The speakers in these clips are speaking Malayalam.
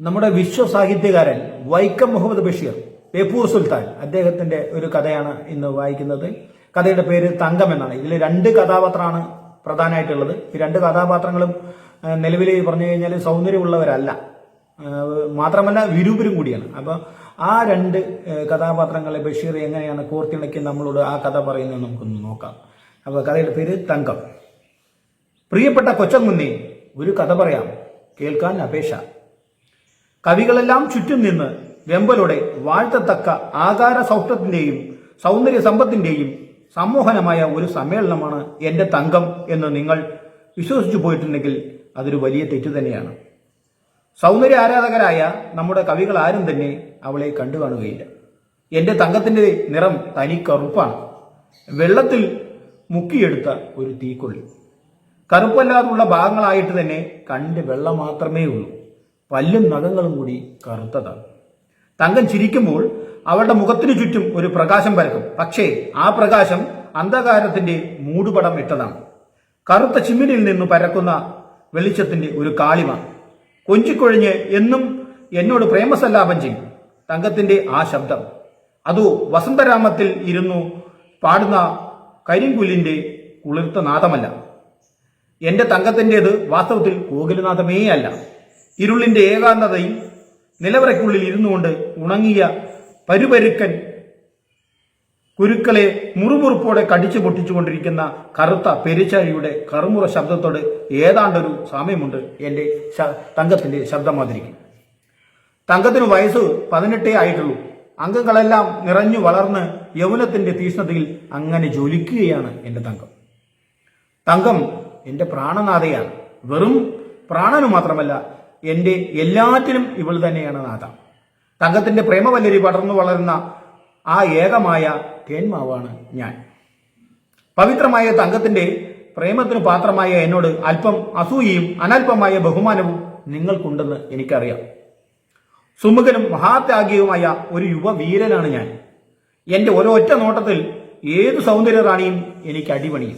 നമ്മുടെ വിശ്വസാഹിത്യകാരൻ വൈക്കം മുഹമ്മദ് ബഷീർ പേപ്പൂർ സുൽത്താൻ. അദ്ദേഹത്തിന്റെ ഒരു കഥയാണ് ഇന്ന് വായിക്കുന്നത്. കഥയുടെ പേര് തങ്കം എന്നാണ്. ഇതിൽ രണ്ട് കഥാപാത്രമാണ് പ്രധാനമായിട്ടുള്ളത്. ഈ രണ്ട് കഥാപാത്രങ്ങളും നിലവിൽ പറഞ്ഞു കഴിഞ്ഞാൽ സൗന്ദര്യമുള്ളവരല്ല. മാത്രമല്ല വിരൂപരും കൂടിയാണ്. അപ്പോൾ ആ രണ്ട് കഥാപാത്രങ്ങളെ ബഷീർ എങ്ങനെയാണ് കോർത്തിണക്കി നമ്മളോട് ആ കഥ പറയുന്നത് നമുക്കൊന്ന് നോക്കാം. അപ്പോൾ കഥയുടെ പേര് തങ്കം. പ്രിയപ്പെട്ട കൊച്ചങ്കുന്നി ഒരു കഥ പറയാം. കേൾക്കാൻ അപേക്ഷ. കവികളെല്ലാം ചുറ്റും നിന്ന് വെമ്പലോടെ വാഴ്ത്തത്തക്ക ആകാര സൗഷ്ടത്തിന്റെയും സൗന്ദര്യ സമ്പത്തിന്റെയും സമ്മോഹനമായ ഒരു സമ്മേളനമാണ് എന്റെ തങ്കം എന്ന് നിങ്ങൾ വിശ്വസിച്ചു പോയിട്ടുണ്ടെങ്കിൽ അതൊരു വലിയ തെറ്റു തന്നെയാണ്. സൗന്ദര്യ ആരാധകരായ നമ്മുടെ കവികൾ ആരും തന്നെ അവളെ കണ്ടു കാണുകയില്ല. എന്റെ തങ്കത്തിന്റെ നിറം തനി കറുപ്പാണ് വെള്ളത്തിൽ മുക്കിയെടുത്ത ഒരു തീക്കൊള്ളി. കറുപ്പല്ലാതുള്ള ഭാഗങ്ങളായിട്ട് തന്നെ കണ്ട് വെള്ളം മാത്രമേ ഉള്ളൂ പല്ലും നഖങ്ങളും കൂടി കറുത്തതാണ്. തങ്കൻ ചിരിക്കുമ്പോൾ അവളുടെ മുഖത്തിനു ചുറ്റും ഒരു പ്രകാശം പരക്കും. പക്ഷേ ആ പ്രകാശം അന്ധകാരത്തിന്റെ മൂടുപടം ഇട്ടതാണ്. കറുത്ത ചിമ്മിനിൽ നിന്ന് പരക്കുന്ന വെളിച്ചത്തിന്റെ ഒരു കാളിമ കൊഞ്ചിക്കൊഴിഞ്ഞ് എന്നും എന്നോട് പ്രേമസല്ലാപം ചെയ്യും. തങ്കത്തിന്റെ ആ ശബ്ദം. അതോ വസന്തരാമത്തിൽ ഇരുന്നു പാടുന്ന കരിങ്കുലിന്റെ കുളിർത്ത നാദമല്ല. എന്റെ തങ്കത്തിന്റെത് വാസ്തവത്തിൽ കോകിലനാഥമേ അല്ല ഇരുളിന്റെ ഏകാന്തതയിൽ നിലവറയ്ക്കുള്ളിൽ ഇരുന്നുകൊണ്ട് ഉണങ്ങിയ പരുപരുക്കൻ കുരുക്കളെ മുറുമുറുപ്പോടെ കടിച്ചു പൊട്ടിച്ചുകൊണ്ടിരിക്കുന്ന കറുത്ത പെരിച്ചാഴിയുടെ കറുമുറ ശബ്ദത്തോട് ഏതാണ്ടൊരു സാമ്യമുണ്ട് എന്റെ തങ്കത്തിന്റെ ശബ്ദമാതിരിക്കും. തങ്കത്തിന് വയസ്സ് പതിനെട്ടേ ആയിട്ടുള്ളൂ. അംഗങ്ങളെല്ലാം നിറഞ്ഞു വളർന്ന് യൗവനത്തിന്റെ തീഷ്ണതയിൽ അങ്ങനെ ജ്വലിക്കുകയാണ് എന്റെ തങ്കം. തങ്കം എന്റെ പ്രാണനാഥയാണ്. വെറും പ്രാണനു മാത്രമല്ല എന്റെ എല്ലാത്തിനും ഇവൾ തന്നെയാണ് നാഥ. തങ്കത്തിന്റെ പ്രേമവല്ലരി പടർന്നു വളരുന്ന ആ ഏകമായ തേന്മാവാണ് ഞാൻ. പവിത്രമായ തങ്കത്തിന്റെ പ്രേമത്തിന് പാത്രമായ എന്നോട് അല്പം അസൂയയും അനൽപമായ ബഹുമാനവും നിങ്ങൾക്കുണ്ടെന്ന് എനിക്കറിയാം. സുമുഖനും മഹാത്യാഗിയുമായ ഒരു യുവവീരനാണ് ഞാൻ. എന്റെ ഒരൊറ്റ നോട്ടത്തിൽ ഏത് സൗന്ദര്യറാണിയും എനിക്ക് അടിപണിയും.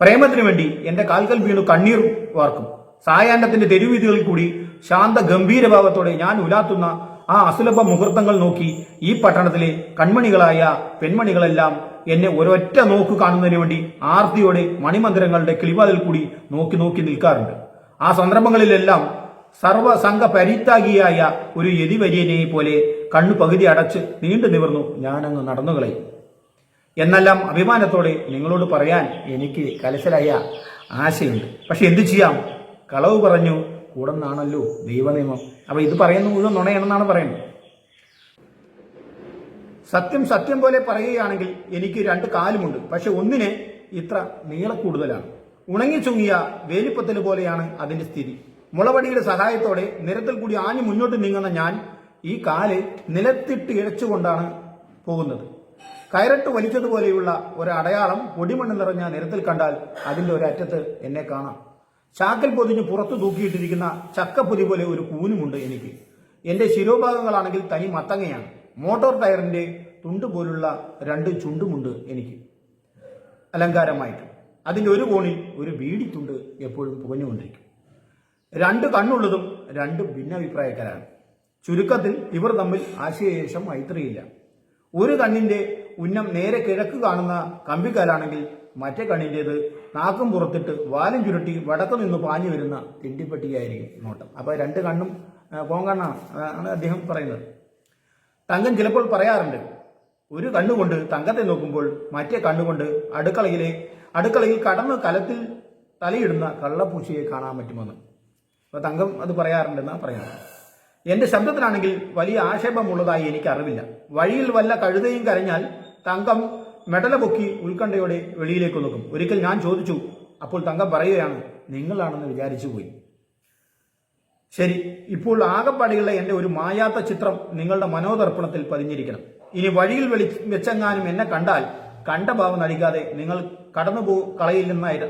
പ്രേമത്തിനു വേണ്ടി എന്റെ കാൽക്കൽ വീണു കണ്ണീർ വാർക്കും. സായാഹ്നത്തിന്റെ തെരുവീതികളിൽ കൂടി ശാന്ത ഗംഭീരഭാവത്തോടെ ഞാൻ ഉലാത്തുന്ന ആ അസുലഭ മുഹൂർത്തങ്ങൾ നോക്കി ഈ പട്ടണത്തിലെ കൺമണികളായ പെൺമണികളെല്ലാം എന്നെ ഒരൊറ്റ നോക്ക് കാണുന്നതിന് വേണ്ടി ആർത്തിയോടെ മണിമന്ദിരങ്ങളുടെ കിളിവാതിൽ കൂടി നോക്കി നോക്കി നിൽക്കാറുണ്ട്. ആ സന്ദർഭങ്ങളിലെല്ലാം സർവസംഘ പരിത്യാഗിയായ ഒരു യതിവര്യനെ പോലെ കണ്ണു പകുതി അടച്ച് നീണ്ടു നിവർന്നു ഞാനങ്ങ് നടന്നു കളയും. എന്നെല്ലാം അഭിമാനത്തോടെ നിങ്ങളോട് പറയാൻ എനിക്ക് കലശലായ ആശയുണ്ട്. പക്ഷെ എന്തു ചെയ്യാം? കളവ് പറഞ്ഞു കൂടെന്നാണല്ലോ ദൈവനിയമം. അപ്പൊ ഇത് പറയുന്ന മുഴുവൻ നുണയാണെന്നാണ് പറയുന്നത്. സത്യം സത്യം പോലെ പറയുകയാണെങ്കിൽ എനിക്ക് രണ്ട് കാലുമുണ്ട്. പക്ഷെ ഒന്നിന് ഇത്ര നീള കൂടുതലാണ്. ഉണങ്ങി ചുങ്ങിയ വേലിപ്പത്തൽ പോലെയാണ് അതിന്റെ സ്ഥിതി. മുളവടിയുടെ സഹായത്തോടെ നിരത്തിൽ കൂടി ആഞ്ഞു മുന്നോട്ട് നീങ്ങുന്ന ഞാൻ ഈ കാൽ നിലത്തിട്ട് ഇഴച്ചുകൊണ്ടാണ് പോകുന്നത്. കയറട്ട് വലിച്ചതുപോലെയുള്ള ഒരു അടയാളം പൊടിമണ്ണ് നിറഞ്ഞ നിരത്തിൽ കണ്ടാൽ അതിന്റെ ഒരറ്റത്ത് എന്നെ കാണാം. ചാക്കൽ പൊതിഞ്ഞ് പുറത്തു തൂക്കിയിട്ടിരിക്കുന്ന ചക്കപ്പൊതി പോലെ ഒരു കൂനുമുണ്ട് എനിക്ക്. എന്റെ ശിരോഭാഗങ്ങളാണെങ്കിൽ തനി മത്തങ്ങയാണ്. മോട്ടോർ ടയറിന്റെ തുണ്ട് പോലുള്ള രണ്ട് ചുണ്ടുമുണ്ട് എനിക്ക്. അലങ്കാരമായിട്ട്. അതിന്റെ ഒരു കോണിൽ ഒരു ബീഡിത്തുണ്ട് എപ്പോഴും പുകഞ്ഞുകൊണ്ടിരിക്കും. രണ്ട് കണ്ണുള്ളതും രണ്ട് ഭിന്നഭിപ്രായക്കാരാണ്. ചുരുക്കത്തിൽ ഇവർ തമ്മിൽ ആശയശേഷം മൈത്രിയില്ല. ഒരു കണ്ണിന്റെ ഉന്നം നേരെ കിഴക്ക് കാണുന്ന കമ്പിക്കാലാണെങ്കിൽ മറ്റേ കണ്ണിന്റേത് നാക്കും പുറത്തിട്ട് വാലും ചുരുട്ടി വടക്ക് നിന്ന് പാഞ്ഞു വരുന്ന തിണ്ടിപ്പട്ടിയായിരിക്കും നോട്ടം. അപ്പോൾ രണ്ട് കണ്ണും കോങ്കണ്ണാണ് ആണ് അദ്ദേഹം പറയുന്നത്. തങ്കം ചിലപ്പോൾ പറയാറുണ്ട് ഒരു കണ്ണുകൊണ്ട് തങ്കത്തെ നോക്കുമ്പോൾ മറ്റേ കണ്ണുകൊണ്ട് അടുക്കളയിലെ അടുക്കളയിൽ കടന്ന് കലത്തിൽ തലയിടുന്ന കള്ളപ്പൂച്ചയെ കാണാൻ പറ്റുമെന്ന്. അപ്പോൾ തങ്കം അത് പറയാറുണ്ടെന്നാണ് പറയുന്നത്. എന്റെ ശബ്ദത്തിനാണെങ്കിൽ വലിയ ആക്ഷേപമുള്ളതായി എനിക്ക് അറിവില്ല വഴിയിൽ വല്ല കഴുതയും കരഞ്ഞാൽ തങ്കം മെഡല പൊക്കി ഉത്കണ്ഠയോടെ വെളിയിലേക്ക് നോക്കും. ഒരിക്കൽ ഞാൻ ചോദിച്ചു അപ്പോൾ തങ്കം പറയുകയാണ് നിങ്ങളാണെന്ന് വിചാരിച്ചു പോയി. ശരി ഇപ്പോൾ ആകപ്പാടിയുള്ള എന്റെ ഒരു മായാത്ത ചിത്രം നിങ്ങളുടെ മനോദർപ്പണത്തിൽ പതിഞ്ഞിരിക്കണം. ഇനി വഴിയിൽ വെളി വെച്ചെങ്ങാനും എന്നെ കണ്ടാൽ കണ്ട ഭാവം നടിക്കാതെ നിങ്ങൾ കടന്നുപോ പോ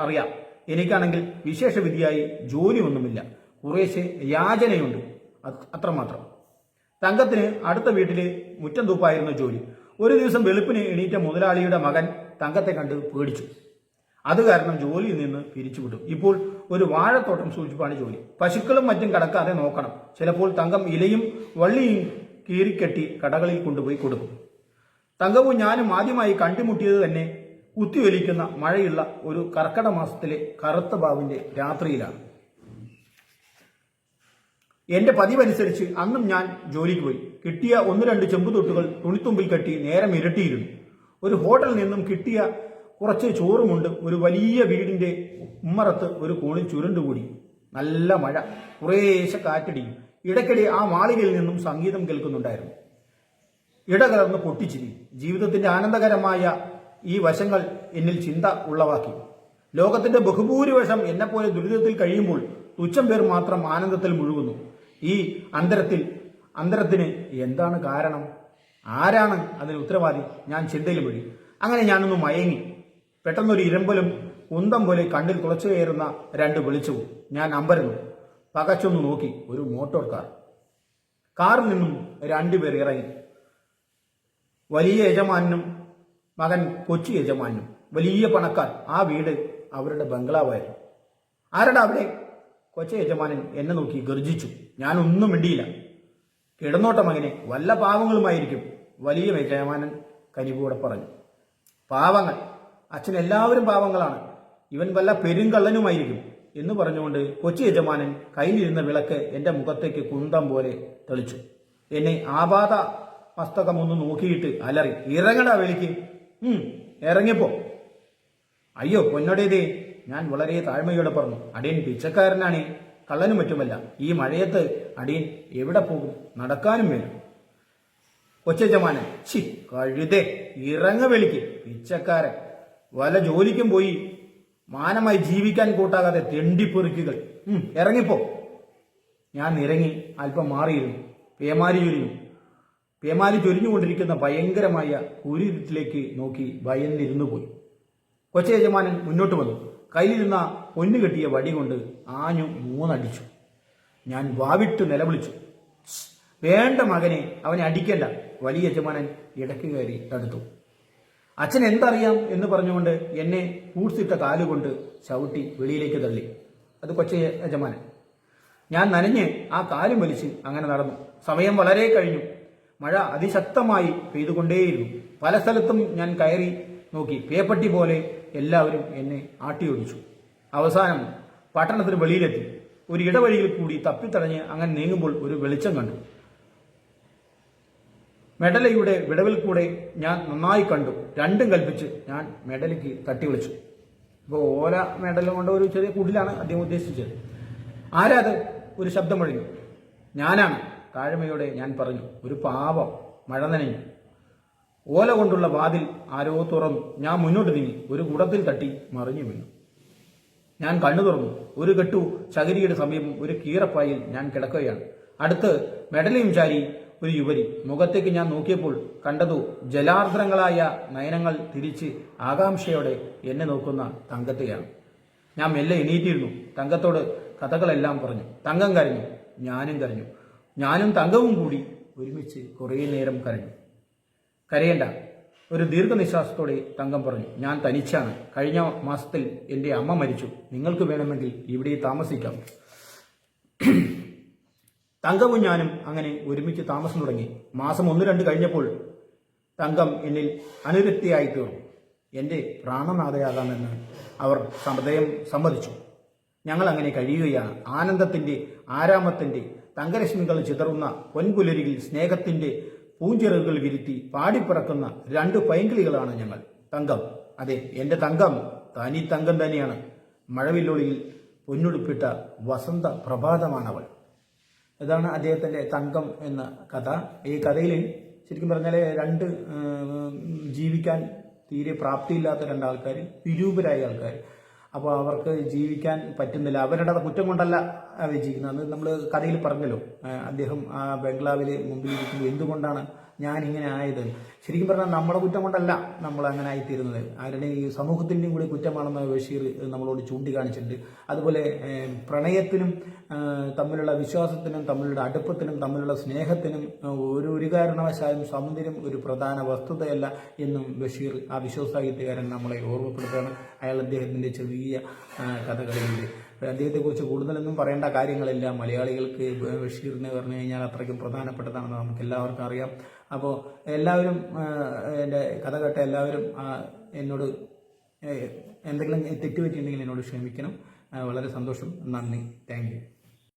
അറിയാം. എനിക്കാണെങ്കിൽ വിശേഷ വിധിയായി ജോലിയൊന്നുമില്ല. കുറേശ്ശെ യാചനയുണ്ട്. അത് അത്രമാത്രം. തങ്കത്തിന് അടുത്ത വീട്ടിൽ മുറ്റം തൂപ്പായിരുന്നു ജോലി. ഒരു ദിവസം വെളുപ്പിന് എണീറ്റ മുതലാളിയുടെ മകൻ തങ്കത്തെ കണ്ട് പേടിച്ചു. അത് കാരണം ജോലിയിൽ നിന്ന് പിരിച്ചുവിട്ടു. ഇപ്പോൾ ഒരു വാഴത്തോട്ടം സൂക്ഷിപ്പാണ് ജോലി. പശുക്കളും മറ്റും കടക്കാതെ നോക്കണം. ചിലപ്പോൾ തങ്കം ഇലയും വള്ളിയും കീറിക്കെട്ടി കടകളിൽ കൊണ്ടുപോയി കൊടുക്കും. തങ്കവും ഞാനും ആദ്യമായി കണ്ടുമുട്ടിയത് തന്നെ കുത്തിയൊലിക്കുന്ന മഴയുള്ള ഒരു കർക്കട മാസത്തിലെ കറുത്ത ബാവിന്റെ രാത്രിയിലാണ്. എന്റെ പതിവനുസരിച്ച് അന്നും ഞാൻ ജോലിക്ക് പോയി. കിട്ടിയ ഒന്ന് രണ്ട് ചെമ്പുതൊട്ടുകൾ തുണിത്തുമ്പിൽ കെട്ടി നേരം ഇരട്ടിയിരുന്നു. ഒരു ഹോട്ടലിൽ നിന്നും കിട്ടിയ കുറച്ച് ചോറുമുണ്ട് ഒരു വലിയ വീടിന്റെ ഉമ്മറത്ത് ഒരു കോണിൽ ചുരുണ്ടുകൂടി. നല്ല മഴ കുറേശ്ശെ കാറ്റടിയും. ഇടയ്ക്കിടെ ആ മാളികയിൽ നിന്നും സംഗീതം കേൾക്കുന്നുണ്ടായിരുന്നു. ഇടകലർന്ന് പൊട്ടിച്ചിരി. ജീവിതത്തിന്റെ ആനന്ദകരമായ ഈ വശങ്ങൾ എന്നിൽ ചിന്ത ഉളവാക്കി ലോകത്തിന്റെ ബഹുഭൂരിവശം എന്നെപ്പോലെ ദുരിതത്തിൽ കഴിയുമ്പോൾ തുച്ഛം പേർ മാത്രം ആനന്ദത്തിൽ മുഴുകുന്നു. ഈ അന്തരത്തിൽ അന്തരത്തിന് എന്താണ് കാരണം? ആരാണ് അതിന് ഉത്തരവാദി? ഞാൻ ചിന്തയിൽ വഴി അങ്ങനെ ഞാനൊന്ന് മയങ്ങി. പെട്ടെന്നൊരു ഇരമ്പലും കുന്തം പോലെ കണ്ണിൽ തുളച്ചു കയറുന്ന രണ്ട് വെളിച്ചവും ഞാൻ അമ്പരന്നു. പകച്ചൊന്ന് നോക്കി. ഒരു മോട്ടോർ കാർ. കാറിൽ നിന്നും രണ്ടുപേർ ഇറങ്ങി. വലിയ യജമാനും മകൻ കൊച്ചു യജമാനും. വലിയ പണക്കാർ. ആ വീട് അവരുടെ ബംഗ്ലാവായിരുന്നു. ആരുടെ അവിടെ? കൊച്ചു യജമാനൻ എന്നെ നോക്കി ഗർജിച്ചു. ഞാനൊന്നും മിണ്ടിയില്ല. കിടന്നോട്ട മകനെ. വല്ല പാവങ്ങളുമായിരിക്കും. വലിയ യജമാനൻ കനിവൂടെ പറഞ്ഞു. പാവങ്ങൾ. അച്ഛൻ എല്ലാവരും പാവങ്ങളാണ്. ഇവൻ വല്ല പെരുങ്കള്ളനുമായിരിക്കും എന്ന് പറഞ്ഞുകൊണ്ട് കൊച്ചു യജമാനൻ കയ്യിലിരുന്ന വിളക്ക് എന്റെ മുഖത്തേക്ക് കുന്തം പോലെ തെളിച്ചു. എന്നെ ആപാത മസ്തകമൊന്ന് നോക്കിയിട്ട് അലറി ഇറങ്ങടാ വെളിക്ക്. ഇറങ്ങിപ്പോ. അയ്യോ പൊന്നടേതേ ഞാൻ വളരെ താഴ്മയോടെ പറഞ്ഞു. അടിയൻ പിച്ചക്കാരനാണ്. കള്ളനും മറ്റുമല്ല ഈ മഴയത്ത് അടിയൻ എവിടെ പോകും? നടക്കാനും വേണം ഒച്ചമാനെ ചി കഴുതേ ഇറങ്ങ വെളിക്ക്. പിച്ചക്കാരൻ വല ജോലിക്കും പോയി. മാനമായി ജീവിക്കാൻ കൂട്ടാകാതെ തെണ്ടിപ്പെറുക്കുകൾ. ഇറങ്ങിപ്പോ. ഞാൻ ഇറങ്ങി അല്പം മാറിയിരുന്നു. പേമാരി ചൊരിഞ്ഞു. പേമാരി ചൊരിഞ്ഞുകൊണ്ടിരിക്കുന്ന ഭയങ്കരമായ കുരിരുട്ടിലേക്ക് നോക്കി ഭയന്നിരുന്നു പോയി കൊച്ചയജമാനൻ മുന്നോട്ട് വന്നു. കയ്യിലിരുന്ന പൊന്നു കെട്ടിയ വടി കൊണ്ട് ആഞ്ഞു മൂന്നടിച്ചു. ഞാൻ വാവിട്ട് നിലവിളിച്ചു. വേണ്ട മകനെ അവനെ അടിക്കണ്ട. വലിയ യജമാനൻ ഇടയ്ക്ക് കയറി തടുത്തു. അച്ഛൻ എന്തറിയാം എന്ന് പറഞ്ഞുകൊണ്ട് എന്നെ കൂർത്തിട്ട കാലുകൊണ്ട് ചവിട്ടി വെളിയിലേക്ക് തള്ളി. അത് കൊച്ച യജമാനൻ. ഞാൻ നനഞ്ഞ് ആ കാലും വലിച്ച് അങ്ങനെ നടന്നു. സമയം വളരെ കഴിഞ്ഞു. മഴ അതിശക്തമായി പെയ്തുകൊണ്ടേയിരുന്നു. പല സ്ഥലത്തും ഞാൻ കയറി നോക്കി. പേപ്പട്ടി പോലെ എല്ലാവരും എന്നെ ആട്ടിയൊടിച്ചു. അവസാനം പട്ടണത്തിന് വെളിയിലെത്തി. ഒരു ഇടവഴിയിൽ കൂടി തപ്പിത്തടഞ്ഞ് അങ്ങനെ നീങ്ങുമ്പോൾ ഒരു വെളിച്ചം കണ്ടു. മെഡലയുടെ വിടവിൽ കൂടെ ഞാൻ നന്നായി കണ്ടു. രണ്ടും കൽപ്പിച്ച് ഞാൻ മെഡലിക്ക് തട്ടി വിളിച്ചു ഇപ്പോൾ ഓല മെഡൽ കൊണ്ട് ഒരു ചെറിയ കുടിലാണ് അദ്ദേഹം ഉദ്ദേശിച്ചത്. ആരാത്? ഒരു ശബ്ദം മുഴങ്ങി ഞാനാണ്. താഴ്മയോടെ ഞാൻ പറഞ്ഞു. ഒരു പാപം മഴ നനഞ്ഞു. ഓല കൊണ്ടുള്ള വാതിൽ ആരോ തുറന്നു. ഞാൻ മുന്നോട്ട് നീങ്ങി. ഒരു കുടത്തിൽ തട്ടി മറിഞ്ഞു വീണു. ഞാൻ കണ്ണു തുറന്നു. ഒരു കെട്ടു ചകിരിയുടെ സമീപം ഒരു കീറപ്പായിൽ ഞാൻ കിടക്കുകയാണ്. അടുത്ത് മെഡലിയും ചാരി ഒരു യുവതി. മുഖത്തേക്ക് ഞാൻ നോക്കിയപ്പോൾ കണ്ടതു ജലാർദ്രങ്ങളായ നയനങ്ങൾ തിരിച്ച് ആകാംക്ഷയോടെ എന്നെ നോക്കുന്ന തങ്കത്തെയാണ്. ഞാൻ മെല്ലെ എണീറ്റിരുന്നു. തങ്കത്തോട് കഥകളെല്ലാം പറഞ്ഞു. തങ്കം കരഞ്ഞു. ഞാനും കരഞ്ഞു. ഞാനും തങ്കവും കൂടി ഒരുമിച്ച് കുറേ നേരം കരഞ്ഞു. കരയേണ്ട ഒരു ദീർഘനിശ്വാസത്തോടെ തങ്കം പറഞ്ഞു ഞാൻ തനിച്ചാണ്. കഴിഞ്ഞ മാസത്തിൽ എന്റെ അമ്മ മരിച്ചു. നിങ്ങൾക്ക് വേണമെങ്കിൽ ഇവിടെ താമസിക്കാം. തങ്കവും ഞാനും അങ്ങനെ ഒരുമിച്ച് താമസം തുടങ്ങി. മാസം ഒന്ന് രണ്ട് കഴിഞ്ഞപ്പോൾ തങ്കം എന്നിൽ അനുരക്തിയായി തീർന്നു. എന്റെ പ്രാണനാഥയാകാമെന്ന് അവർ ഹൃദയം സമ്മതിച്ചു. ഞങ്ങൾ അങ്ങനെ കഴിയുകയാണ്. ആനന്ദത്തിന്റെ ആരാമത്തിന്റെ തങ്കരശ്മികൾ ചിതറുന്ന പൊൻപുലരിയിൽ സ്നേഹത്തിന്റെ പൂഞ്ചിറകുകൾ വിരുത്തി പാടിപ്പിറക്കുന്ന രണ്ട് പൈങ്കിളികളാണ് ഞങ്ങൾ. തങ്കം. അതെ എന്റെ തങ്കം. തനി തങ്കം തന്നെയാണ്. മഴവില്ലൊളിയിൽ പൊന്നുടുപ്പിട്ട വസന്ത പ്രഭാതമാണവൾ. ഇതാണ് അദ്ദേഹത്തിന്റെ തങ്കം എന്ന കഥ. ഈ കഥയിൽ ശരിക്കും പറഞ്ഞാൽ രണ്ട് ജീവിക്കാൻ തീരെ പ്രാപ്തിയില്ലാത്ത രണ്ടാൾക്കാർ വിരൂപരായ ആൾക്കാർ അപ്പോൾ അവർക്ക് ജീവിക്കാൻ പറ്റുന്നില്ല. അവരുടെ കുറ്റം കൊണ്ടല്ല വിജയിക്കുന്നത്. അത് നമ്മൾ കഥയിൽ പറഞ്ഞല്ലോ. അദ്ദേഹം ആ ബംഗ്ലാവിൽ മുമ്പിൽ ഇരിക്കുമ്പോൾ എന്തുകൊണ്ടാണ് ഞാൻ ഇങ്ങനെ ആയത്? ശരിക്കും പറഞ്ഞാൽ നമ്മുടെ കുറ്റം കൊണ്ടല്ല നമ്മൾ അങ്ങനെ ആയിത്തീരുന്നത്. ആരുടെ ഈ സമൂഹത്തിന്റെയും കൂടി കുറ്റമാണെന്ന് ബഷീർ നമ്മളോട് ചൂണ്ടിക്കാണിച്ചിട്ടുണ്ട്. അതുപോലെ പ്രണയത്തിനും തമ്മിലുള്ള വിശ്വാസത്തിനും തമ്മിലുള്ള അടുപ്പത്തിനും തമ്മിലുള്ള സ്നേഹത്തിനും ഒരു ഒരു കാരണവശാലും സൗന്ദര്യം ഒരു പ്രധാന വസ്തുതയല്ല എന്നും ബഷീർ ആ വിശ്വസാഹിത്യകാരൻ നമ്മളെ ഓർമ്മപ്പെടുത്തുകയാണ്. അയാൾ അദ്ദേഹത്തിന്റെ ചെറിയ കഥകളിലുണ്ട്. അദ്ദേഹത്തെക്കുറിച്ച് കൂടുതലൊന്നും പറയേണ്ട കാര്യങ്ങളില്ല. മലയാളികൾക്ക് ബഷീറിനെ പറഞ്ഞു കഴിഞ്ഞാൽ അത്രയ്ക്കും പ്രധാനപ്പെട്ടതാണെന്ന് നമുക്ക് എല്ലാവർക്കും അറിയാം. അപ്പോൾ എല്ലാവരും എന്റെ കഥ കേട്ട എല്ലാവരും എന്നോട് എന്തെങ്കിലും തെറ്റുപറ്റിയിട്ടുണ്ടെങ്കിൽ എന്നോട് ക്ഷമിക്കണം. വളരെ സന്തോഷം. നന്ദി. Thank you.